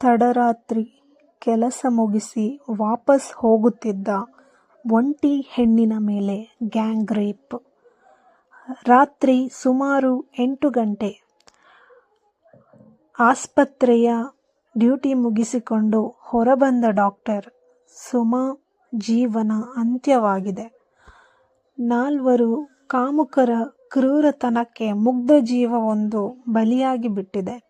ತಡರಾತ್ರಿ ಕೆಲಸ ಮುಗಿಸಿ ವಾಪಸ್ ಹೋಗುತ್ತಿದ್ದ ಒಂಟಿ ಹೆಣ್ಣಿನ ಮೇಲೆ ಗ್ಯಾಂಗ್ ರೇಪ್. ರಾತ್ರಿ ಸುಮಾರು ಎಂಟು ಗಂಟೆ ಆಸ್ಪತ್ರೆಯ ಡ್ಯೂಟಿ ಮುಗಿಸಿಕೊಂಡು ಹೊರಬಂದ ಡಾಕ್ಟರ್ ಸುಮಾ ಜೀವನ ಅಂತ್ಯವಾಗಿದೆ. ನಾಲ್ವರು ಕಾಮುಕರ ಕ್ರೂರತನಕ್ಕೆ ಮುಗ್ಧ ಜೀವವೊಂದು ಬಲಿಯಾಗಿ ಬಿಟ್ಟಿದೆ.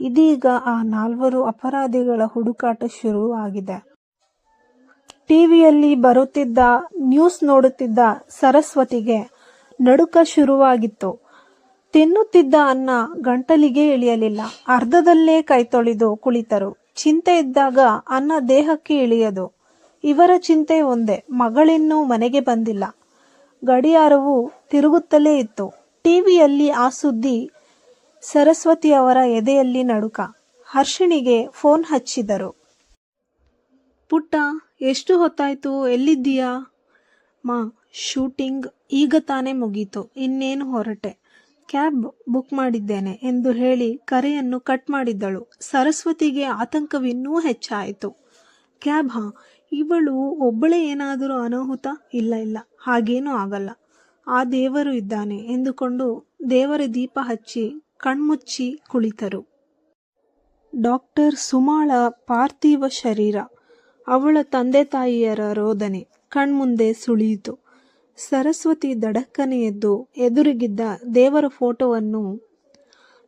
ಇದೀಗ ಆ ನಾಲ್ವರು ಅಪರಾಧಿಗಳ ಹುಡುಕಾಟ ಶುರುವಾಗಿದೆ. ಟಿವಿಯಲ್ಲಿ ಬರುತ್ತಿದ್ದ, ನ್ಯೂಸ್ ನೋಡುತ್ತಿದ್ದ ಸರಸ್ವತಿಗೆ ನಡುಕ ಶುರುವಾಗಿತ್ತು. ತಿನ್ನುತ್ತಿದ್ದ ಅನ್ನ ಗಂಟಲಿಗೆ ಇಳಿಯಲಿಲ್ಲ. ಅರ್ಧದಲ್ಲೇ ಕೈ ತೊಳೆದು ಕುಳಿತರು. ಚಿಂತೆ ಇದ್ದಾಗ ಅನ್ನ ದೇಹಕ್ಕೆ ಇಳಿಯದು. ಇವರ ಚಿಂತೆ ಒಂದೇ, ಮಗಳಿನ್ನೂ ಮನೆಗೆ ಬಂದಿಲ್ಲ. ಗಡಿಯಾರವು ತಿರುಗುತ್ತಲೇ ಇತ್ತು. ಟಿವಿಯಲ್ಲಿ ಆ ಸುದ್ದಿ ಸರಸ್ವತಿಯವರ ಎದೆಯಲ್ಲಿ ನಡುಕ. ಹರ್ಷಿಣಿಗೆ ಫೋನ್ ಹಚ್ಚಿದರು. ಪುಟ್ಟ, ಎಷ್ಟು ಹೊತ್ತಾಯ್ತು? ಎಲ್ಲಿದ್ದೀಯಾ? ಮಾ, ಶೂಟಿಂಗ್ ಈಗ ತಾನೇ ಮುಗೀತು. ಇನ್ನೇನು ಹೊರಟೆ. ಕ್ಯಾಬ್ ಬುಕ್ ಮಾಡಿದ್ದೇನೆ ಎಂದು ಹೇಳಿ ಕರೆಯನ್ನು ಕಟ್ ಮಾಡಿದ್ದಳು. ಸರಸ್ವತಿಗೆ ಆತಂಕವಿನ್ನೂ ಹೆಚ್ಚಾಯಿತು. ಕ್ಯಾಬ್, ಹಾ, ಇವಳು ಒಬ್ಬಳೇ ಏನಾದರೂ ಅನಾಹುತ? ಇಲ್ಲ ಇಲ್ಲ, ಹಾಗೇನೂ ಆಗಲ್ಲ. ಆ ದೇವರು ಇದ್ದಾನೆ ಎಂದುಕೊಂಡು ದೇವರ ದೀಪ ಹಚ್ಚಿ ಕಣ್ಮುಚ್ಚಿ ಕುಳಿತರು. ಡಾಕ್ಟರ್ ಸುಮಾಳ ಪಾರ್ಥಿವ ಶರೀರ, ಅವಳ ತಂದೆ ತಾಯಿಯರ ರೋದನೆ ಕಣ್ಮುಂದೆ ಸುಳಿಯಿತು. ಸರಸ್ವತಿ ದಡಕ್ಕನೆ ಎದ್ದು ಎದುರಿಗಿದ್ದ ದೇವರ ಫೋಟೋವನ್ನು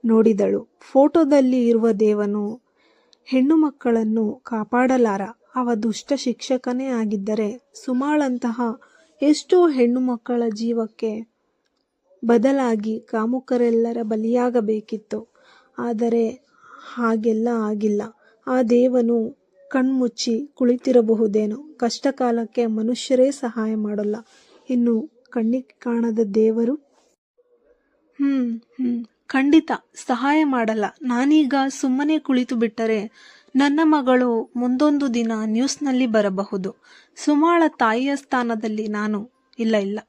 ನೋಡಿದಳು. ಫೋಟೋದಲ್ಲಿ ಇರುವ ದೇವನು ಹೆಣ್ಣು ಮಕ್ಕಳನ್ನು ಕಾಪಾಡಲಾರ. ಅವ ದುಷ್ಟ ಶಿಕ್ಷಕನೇ ಆಗಿದ್ದರೆ ಸುಮಾಳಂತಹ ಎಷ್ಟೋ ಹೆಣ್ಣು ಮಕ್ಕಳ ಜೀವಕ್ಕೆ ಬದಲಾಗಿ ಕಾಮುಕರೆಲ್ಲರ ಬಲಿಯಾಗಬೇಕಿತ್ತು. ಆದರೆ ಹಾಗೆಲ್ಲ ಆಗಿಲ್ಲ. ಆ ದೇವನು ಕಣ್ಮುಚ್ಚಿ ಕುಳಿತಿರಬಹುದೇನೋ. ಕಷ್ಟಕಾಲಕ್ಕೆ ಮನುಷ್ಯರೇ ಸಹಾಯ ಮಾಡಲ್ಲ. ಇನ್ನು ಕಣ್ಣಿಗೆ ಕಾಣದ ದೇವರು? ಹ್ಮ್ ಹ್ಮ್. ಖಂಡಿತ ಸಹಾಯ ಮಾಡಲ್ಲ. ನಾನೀಗ ಸುಮ್ಮನೆ ಕುಳಿತು ಬಿಟ್ಟರೆ ನನ್ನ ಮಗಳು ಮುಂದೊಂದು ದಿನ ನ್ಯೂಸ್ನಲ್ಲಿ ಬರಬಹುದು. ಸುಮಾಳ ತಾಯಿಯ ಸ್ಥಾನದಲ್ಲಿ ನಾನು ಇಲ್ಲ ಇಲ್ಲ.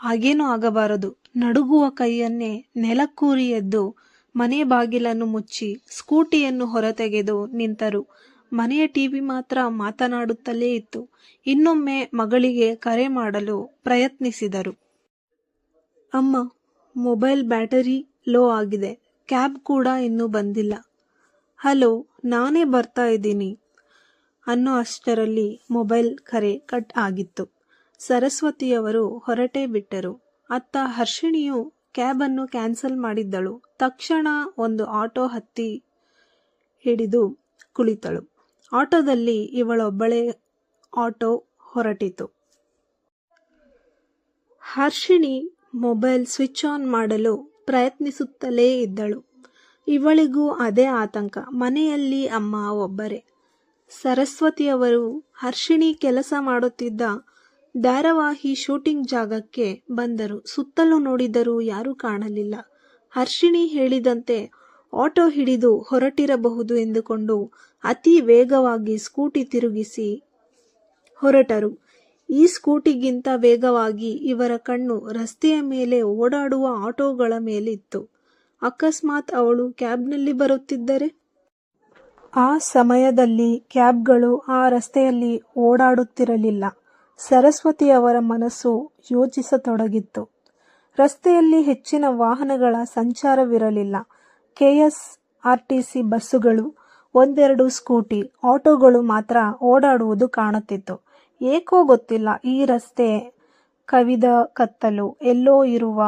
ಹಾಗೇನೂ ಆಗಬಾರದು. ನಡುಗುವ ಕೈಯನ್ನೇ ನೆಲಕ್ಕೂರಿ ಎದ್ದು ಮನೆ ಬಾಗಿಲನ್ನು ಮುಚ್ಚಿ ಸ್ಕೂಟಿಯನ್ನು ಹೊರತೆಗೆದು ನಿಂತರು. ಮನೆಯ ಟಿವಿ ಮಾತ್ರ ಮಾತನಾಡುತ್ತಲೇ ಇತ್ತು. ಇನ್ನೊಮ್ಮೆ ಮಗಳಿಗೆ ಕರೆ ಮಾಡಲು ಪ್ರಯತ್ನಿಸಿದರು. ಅಮ್ಮ, ಮೊಬೈಲ್ ಬ್ಯಾಟರಿ ಲೋ ಆಗಿದೆ. ಕ್ಯಾಬ್ ಕೂಡ ಇನ್ನೂ ಬಂದಿಲ್ಲ. ಹಲೋ, ನಾನೇ ಬರ್ತಾ ಇದ್ದೀನಿ. ಅನ್ನೋ ಅಷ್ಟರಲ್ಲಿ ಮೊಬೈಲ್ ಕರೆ ಕಟ್ ಆಗಿತ್ತು. ಸರಸ್ವತಿಯವರು ಹೊರಟೇ ಬಿಟ್ಟರು. ಅತ್ತ ಹರ್ಷಿಣಿಯು ಕ್ಯಾಬನ್ನು ಕ್ಯಾನ್ಸಲ್ ಮಾಡಿದ್ದಳು. ತಕ್ಷಣ ಒಂದು ಆಟೋ ಹತ್ತಿ ಹಿಡಿದು ಕುಳಿತಳು. ಆಟೋದಲ್ಲಿ ಇವಳೊಬ್ಬಳೇ ಆಟೋ ಹೊರಟಿತು. ಹರ್ಷಿಣಿ ಮೊಬೈಲ್ ಸ್ವಿಚ್ ಆನ್ ಮಾಡಲು ಪ್ರಯತ್ನಿಸುತ್ತಲೇ ಇದ್ದಳು. ಇವಳಿಗೂ ಅದೇ ಆತಂಕ. ಮನೆಯಲ್ಲಿ ಅಮ್ಮ ಒಬ್ಬರೇ. ಸರಸ್ವತಿಯವರು ಹರ್ಷಿಣಿ ಕೆಲಸ ಮಾಡುತ್ತಿದ್ದ ಧಾರಾವಾಹಿ ಶೂಟಿಂಗ್ ಜಾಗಕ್ಕೆ ಬಂದರು. ಸುತ್ತಲೂ ನೋಡಿದರೂ ಯಾರೂ ಕಾಣಲಿಲ್ಲ. ಹರ್ಷಿಣಿ ಹೇಳಿದಂತೆ ಆಟೋ ಹಿಡಿದು ಹೊರಟಿರಬಹುದು ಎಂದುಕೊಂಡು ಅತಿ ವೇಗವಾಗಿ ಸ್ಕೂಟಿ ತಿರುಗಿಸಿ ಹೊರಟರು. ಈ ಸ್ಕೂಟಿಗಿಂತ ವೇಗವಾಗಿ ಇವರ ಕಣ್ಣು ರಸ್ತೆಯ ಮೇಲೆ ಓಡಾಡುವ ಆಟೋಗಳ ಮೇಲಿತ್ತು. ಅಕಸ್ಮಾತ್ ಅವಳು ಕ್ಯಾಬ್ನಲ್ಲಿ ಬರುತ್ತಿದ್ದರೆ? ಆ ಸಮಯದಲ್ಲಿ ಕ್ಯಾಬ್ಗಳು ಆ ರಸ್ತೆಯಲ್ಲಿ ಓಡಾಡುತ್ತಿರಲಿಲ್ಲ. ಸರಸ್ವತಿಯವರ ಮನಸ್ಸು ಯೋಚಿಸತೊಡಗಿತ್ತು. ರಸ್ತೆಯಲ್ಲಿ ಹೆಚ್ಚಿನ ವಾಹನಗಳ ಸಂಚಾರವಿರಲಿಲ್ಲ. ಕೆಎಸ್ಆರ್ಟಿಸಿ ಬಸ್ಸುಗಳು, ಒಂದೆರಡು ಸ್ಕೂಟಿ, ಆಟೋಗಳು ಮಾತ್ರ ಓಡಾಡುವುದು ಕಾಣುತ್ತಿತ್ತು. ಏಕೋ ಗೊತ್ತಿಲ್ಲ, ಈ ರಸ್ತೆ ಕವಿದ ಕತ್ತಲು, ಎಲ್ಲೋ ಇರುವ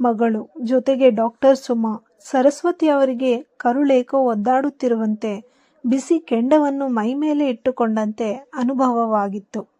ಮಗಳು, ಜೊತೆಗೆ ಡಾಕ್ಟರ್ ಸುಮಾ, ಸರಸ್ವತಿ ಅವರಿಗೆ ಕರುಳೇಕೋ ಒದ್ದಾಡುತ್ತಿರುವಂತೆ, ಬಿಸಿ ಕೆಂಡವನ್ನು ಮೈಮೇಲೆ ಇಟ್ಟುಕೊಂಡಂತೆ ಅನುಭವವಾಗಿತ್ತು.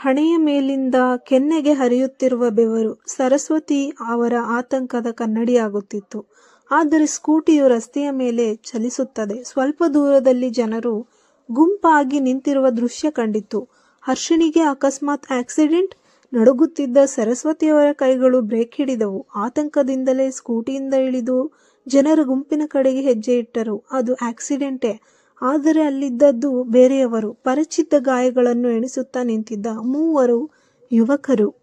ಹಣೆಯ ಮೇಲಿಂದ ಕೆನ್ನೆಗೆ ಹರಿಯುತ್ತಿರುವ ಬೆವರು ಸರಸ್ವತಿ ಅವರ ಆತಂಕದ ಕನ್ನಡಿಯಾಗುತ್ತಿತ್ತು. ಆದರೆ ಸ್ಕೂಟಿಯು ರಸ್ತೆಯ ಮೇಲೆ ಚಲಿಸುತ್ತದೆ. ಸ್ವಲ್ಪ ದೂರದಲ್ಲಿ ಜನರು ಗುಂಪಾಗಿ ನಿಂತಿರುವ ದೃಶ್ಯ ಕಂಡಿತು. ಹರ್ಷಣಿಗೆ ಅಕಸ್ಮಾತ್ ಆಕ್ಸಿಡೆಂಟ್ ನಡುಗುತ್ತಿದ್ದ ಸರಸ್ವತಿಯವರ ಕೈಗಳು ಬ್ರೇಕ್ ಹಿಡಿದವು. ಆತಂಕದಿಂದಲೇ ಸ್ಕೂಟಿಯಿಂದ ಇಳಿದು ಜನರ ಗುಂಪಿನ ಕಡೆಗೆ ಹೆಜ್ಜೆ ಇಟ್ಟರು. ಅದು ಆಕ್ಸಿಡೆಂಟೇ. ಆದರೆ ಅಲ್ಲಿದ್ದದ್ದು ಬೇರೆಯವರು. ಪರಿಚಿತ ಗಾಯಗಳನ್ನು ಎಣಿಸುತ್ತಾ ನಿಂತಿದ್ದ ಮೂವರು ಯುವಕರು.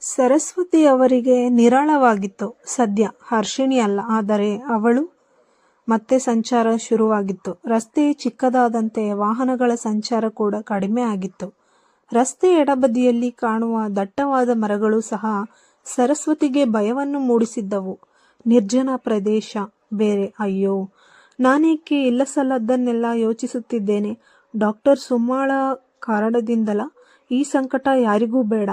ಸರಸ್ವತಿ ಅವರಿಗೆ ನಿರಾಳವಾಗಿತ್ತು. ಸದ್ಯ ಹರ್ಷಿಣಿ ಅಲ್ಲ, ಆದರೆ ಅವಳು ಮತ್ತೆ ಸಂಚಾರ ಶುರುವಾಗಿತ್ತು. ರಸ್ತೆ ಚಿಕ್ಕದಾದಂತೆ ವಾಹನಗಳ ಸಂಚಾರ ಕೂಡ ಕಡಿಮೆ ಆಗಿತ್ತು. ರಸ್ತೆ ಎಡಬದಿಯಲ್ಲಿ ಕಾಣುವ ದಟ್ಟವಾದ ಮರಗಳು ಸಹ ಸರಸ್ವತಿಗೆ ಭಯವನ್ನು ಮೂಡಿಸಿದ್ದವು. ನಿರ್ಜನ ಪ್ರದೇಶ. ಬೇರೆ, ಅಯ್ಯೋ ನಾನೇಕೆ ಇಲ್ಲಸಲ್ಲದ್ದನ್ನೆಲ್ಲ ಯೋಚಿಸುತ್ತಿದ್ದೇನೆ. ಡಾಕ್ಟರ್ ಸುಮ್ಮಾಳ ಕಾರಣದಿಂದಲ? ಈ ಸಂಕಟ ಯಾರಿಗೂ ಬೇಡ.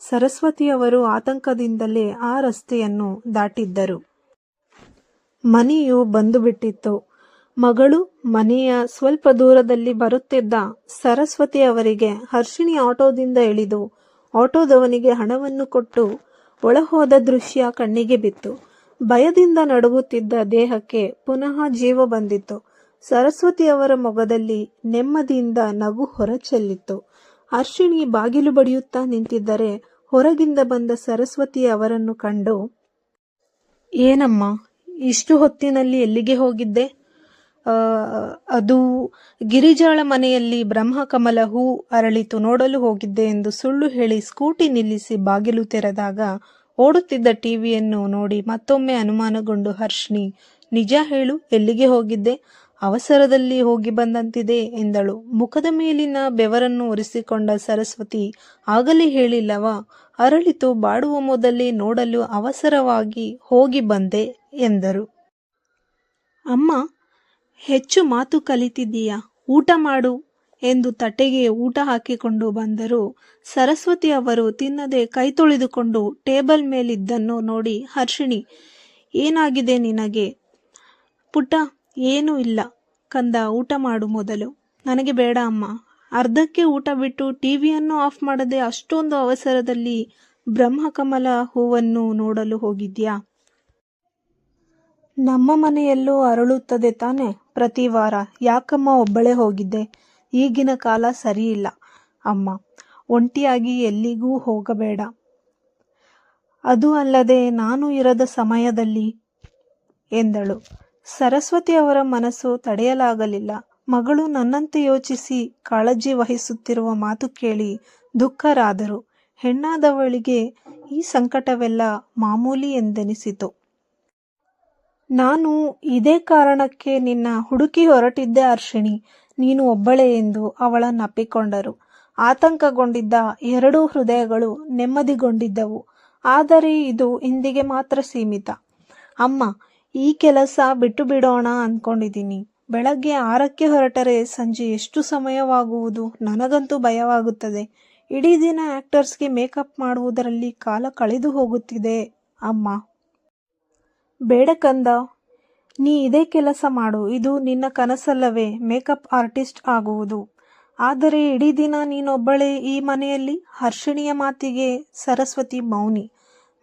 ಸರಸ್ವತಿಯವರು ಆತಂಕದಿಂದಲೇ ಆ ರಸ್ತೆಯನ್ನು ದಾಟಿದ್ದರು. ಮನೆಯು ಬಂದು ಬಿಟ್ಟಿತ್ತು ಮಗಳು ಮನೆಯ ಸ್ವಲ್ಪ ದೂರದಲ್ಲಿ ಬರುತ್ತಿದ್ದ ಸರಸ್ವತಿಯವರಿಗೆ ಹರ್ಷಿಣಿ ಆಟೋದಿಂದ ಇಳಿದು, ಆಟೋದವನಿಗೆ ಹಣವನ್ನು ಕೊಟ್ಟು ಒಳಹೋದ ದೃಶ್ಯ ಕಣ್ಣಿಗೆ ಬಿತ್ತು. ಭಯದಿಂದ ನಡುಗುತ್ತಿದ್ದ ದೇಹಕ್ಕೆ ಪುನಃ ಜೀವ ಬಂದಿತ್ತು. ಸರಸ್ವತಿಯವರ ಮೊಗದಲ್ಲಿ ನೆಮ್ಮದಿಯಿಂದ ನಗು ಹೊರಚೆಲ್ಲಿತ್ತು. ಅರ್ಷಿಣಿ ಬಾಗಿಲು ಬಡಿಯುತ್ತಾ ನಿಂತಿದ್ದರೆ ಹೊರಗಿಂದ ಬಂದ ಸರಸ್ವತಿ ಅವರನ್ನು ಕಂಡು, ಏನಮ್ಮ, ಇಷ್ಟು ಹೊತ್ತಿನಲ್ಲಿ ಎಲ್ಲಿಗೆ ಹೋಗಿದ್ದೆ? ಅದು ಗಿರಿಜಾಳ ಮನೆಯಲ್ಲಿ ಬ್ರಹ್ಮಕಮಲ ಹೂ ಅರಳಿತು ನೋಡಲು ಹೋಗಿದ್ದೆ ಎಂದು ಸುಳ್ಳು ಹೇಳಿ ಸ್ಕೂಟಿ ನಿಲ್ಲಿಸಿ ಬಾಗಿಲು ತೆರೆದಾಗ ಓಡುತ್ತಿದ್ದ ಟಿವಿಯನ್ನು ನೋಡಿ ಮತ್ತೊಮ್ಮೆ ಅನುಮಾನಗೊಂಡು, ಹರ್ಷಿಣಿ, ನಿಜ ಹೇಳು, ಎಲ್ಲಿಗೆ ಹೋಗಿದ್ದೆ? ಅವಸರದಲ್ಲಿ ಹೋಗಿ ಬಂದಂತಿದೆ ಎಂದಳು. ಮುಖದ ಮೇಲಿನ ಬೆವರನ್ನು ಒರೆಸಿಕೊಂಡ ಸರಸ್ವತಿ, ಆಗಲೇ ಹೇಳಿಲ್ಲವ, ಅರಳಿತು, ಬಾಡುವ ಮೊದಲೇ ನೋಡಲು ಅವಸರವಾಗಿ ಹೋಗಿ ಬಂದೆ ಎಂದರು. ಅಮ್ಮ, ಹೆಚ್ಚು ಮಾತು ಕಲಿತಿದ್ದೀಯಾ? ಊಟ ಮಾಡು ಎಂದು ತಟ್ಟೆಗೆ ಊಟ ಹಾಕಿಕೊಂಡು ಬಂದರು. ಸರಸ್ವತಿ ಅವರು ತಿನ್ನದೆ ಕೈ ತೊಳೆದುಕೊಂಡು ಟೇಬಲ್ ಮೇಲಿದ್ದನ್ನು ನೋಡಿ, ಹರ್ಷಿಣಿ, ಏನಾಗಿದೆ ನಿನಗೆ? ಪುಟ್ಟ, ಏನೂ ಇಲ್ಲ. ಕಂದ, ಊಟ ಮಾಡು ಮೊದಲು. ನನಗೆ ಬೇಡ ಅಮ್ಮ. ಅರ್ಧಕ್ಕೆ ಊಟ ಬಿಟ್ಟು ಟಿವಿಯನ್ನು ಆಫ್ ಮಾಡದೆ ಅಷ್ಟೊಂದು ಅವಸರದಲ್ಲಿ ಬ್ರಹ್ಮಕಮಲ ಹೂವನ್ನು ನೋಡಲು ಹೋಗಿದ್ಯಾ? ನಮ್ಮ ಮನೆಯಲ್ಲೂ ಅರಳುತ್ತದೆ ತಾನೆ ಪ್ರತಿ ವಾರ. ಯಾಕಮ್ಮ ಒಬ್ಬಳೇ ಹೋಗಿದ್ದೆ? ಈಗಿನ ಕಾಲ ಸರಿಯಿಲ್ಲ ಅಮ್ಮ, ಒಂಟಿಯಾಗಿ ಎಲ್ಲಿಗೂ ಹೋಗಬೇಡ. ಅದು ಅಲ್ಲದೆ ನಾನು ಇರದ ಸಮಯದಲ್ಲಿ ಎಂದಳು. ಸರಸ್ವತಿ ಅವರ ಮನಸ್ಸು ತಡೆಯಲಾಗಲಿಲ್ಲ. ಮಗಳು ನನ್ನಂತೆ ಯೋಚಿಸಿ ಕಾಳಜಿ ವಹಿಸುತ್ತಿರುವ ಮಾತು ಕೇಳಿ ದುಃಖರಾದರು. ಹೆಣ್ಣಾದವಳಿಗೆ ಈ ಸಂಕಟವೆಲ್ಲ ಮಾಮೂಲಿ ಎಂದೆನಿಸಿತು. ನಾನು ಇದೇ ಕಾರಣಕ್ಕೆ ನಿನ್ನ ಹುಡುಕಿ ಹೊರಟಿದ್ದೆ ಹರ್ಷಿಣಿ ನೀನು ಒಬ್ಬಳೇ ಎಂದು ಅವಳನ್ನಪ್ಪಿಕೊಂಡರು ಆತಂಕಗೊಂಡಿದ್ದ ಎರಡೂ ಹೃದಯಗಳು ನೆಮ್ಮದಿಗೊಂಡಿದ್ದವು. ಆದರೆ ಇದು ಇಂದಿಗೆ ಮಾತ್ರ ಸೀಮಿತ. ಅಮ್ಮ, ಈ ಕೆಲಸ ಬಿಟ್ಟು ಬಿಡೋಣ ಅಂದ್ಕೊಂಡಿದ್ದೀನಿ ಬೆಳಗ್ಗೆ ಆರಕ್ಕೆ ಹೊರಟರೆ ಸಂಜೆ ಎಷ್ಟು ಸಮಯವಾಗುವುದು? ನನಗಂತೂ ಭಯವಾಗುತ್ತದೆ. ಇಡೀ ದಿನ ಆಕ್ಟರ್ಸ್ಗೆ ಮೇಕಪ್ ಮಾಡುವುದರಲ್ಲಿ ಕಾಲ ಕಳೆದು ಹೋಗುತ್ತಿದೆ, ಅಮ್ಮ. ಬೇಡ ಕಂದ. ನೀ ಇದೇ ಕೆಲಸ ಮಾಡು, ಇದು ನಿನ್ನ ಕನಸಲ್ಲವೇ, ಮೇಕಪ್ ಆರ್ಟಿಸ್ಟ್ ಆಗುವುದು. ಆದರೆ ಇಡೀ ದಿನ ನೀನೊಬ್ಬಳೇ ಈ ಮನೆಯಲ್ಲಿ? ಹರ್ಷಿಣಿಯ ಮಾತಿಗೆ ಸರಸ್ವತಿ ಮೌನಿ.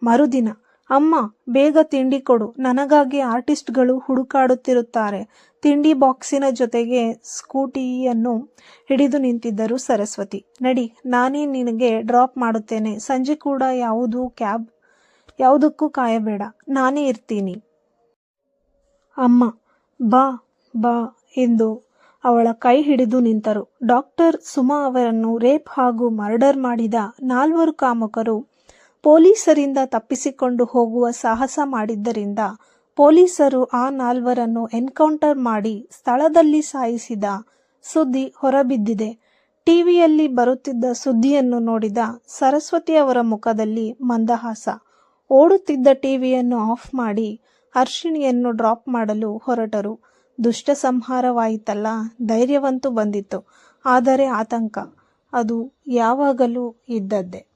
ಮರುದಿನ, ಅಮ್ಮ, ಬೇಗ ತಿಂಡಿ ಕೊಡು, ನನಗಾಗಿ ಆರ್ಟಿಸ್ಟ್ಗಳು ಹುಡುಕಾಡುತ್ತಿರುತ್ತಾರೆ. ತಿಂಡಿ ಬಾಕ್ಸಿನ ಜೊತೆಗೆ ಸ್ಕೂಟಿಯನ್ನು ಹಿಡಿದು ನಿಂತಿದ್ದರು ಸರಸ್ವತಿ. ನಡಿ, ನಾನೇ ನಿನಗೆ ಡ್ರಾಪ್ ಮಾಡುತ್ತೇನೆ, ಸಂಜೆ ಕೂಡ ಯಾವುದು ಕ್ಯಾಬ್, ಯಾವುದಕ್ಕೂ ಕಾಯಬೇಡ, ನಾನೇ ಇರ್ತೀನಿ. ಅಮ್ಮ, ಬಾ ಬಾ ಎಂದು ಅವಳ ಕೈ ಹಿಡಿದು ನಿಂತರು. ಡಾಕ್ಟರ್ ಸುಮಾ ಅವರನ್ನು ರೇಪ್ ಹಾಗೂ ಮರ್ಡರ್ ಮಾಡಿದ ನಾಲ್ವರು ಕಾಮಕರು ಪೊಲೀಸರಿಂದ ತಪ್ಪಿಸಿಕೊಂಡು ಹೋಗುವ ಸಾಹಸ ಮಾಡಿದ್ದರಿಂದ ಪೊಲೀಸರು ಆ ನಾಲ್ವರನ್ನು ಎನ್ಕೌಂಟರ್ ಮಾಡಿ ಸ್ಥಳದಲ್ಲಿ ಸಾಯಿಸಿದ ಸುದ್ದಿ ಹೊರಬಿದ್ದಿದೆ. ಟಿವಿಯಲ್ಲಿ ಬರುತ್ತಿದ್ದ ಸುದ್ದಿಯನ್ನು ನೋಡಿದ ಸರಸ್ವತಿ ಅವರ ಮುಖದಲ್ಲಿ ಮಂದಹಾಸ. ಓಡುತ್ತಿದ್ದ ಟಿವಿಯನ್ನು ಆಫ್ ಮಾಡಿ ಹರ್ಷಿಣಿಯನ್ನು ಡ್ರಾಪ್ ಮಾಡಲು ಹೊರಟರು. ದುಷ್ಟ ಸಂಹಾರವಾಯಿತಲ್ಲ ಧೈರ್ಯವಂತೂ ಬಂದಿತ್ತು. ಆದರೆ ಆತಂಕ. ಅದು ಯಾವಾಗಲೂ ಇದ್ದದ್ದೇ.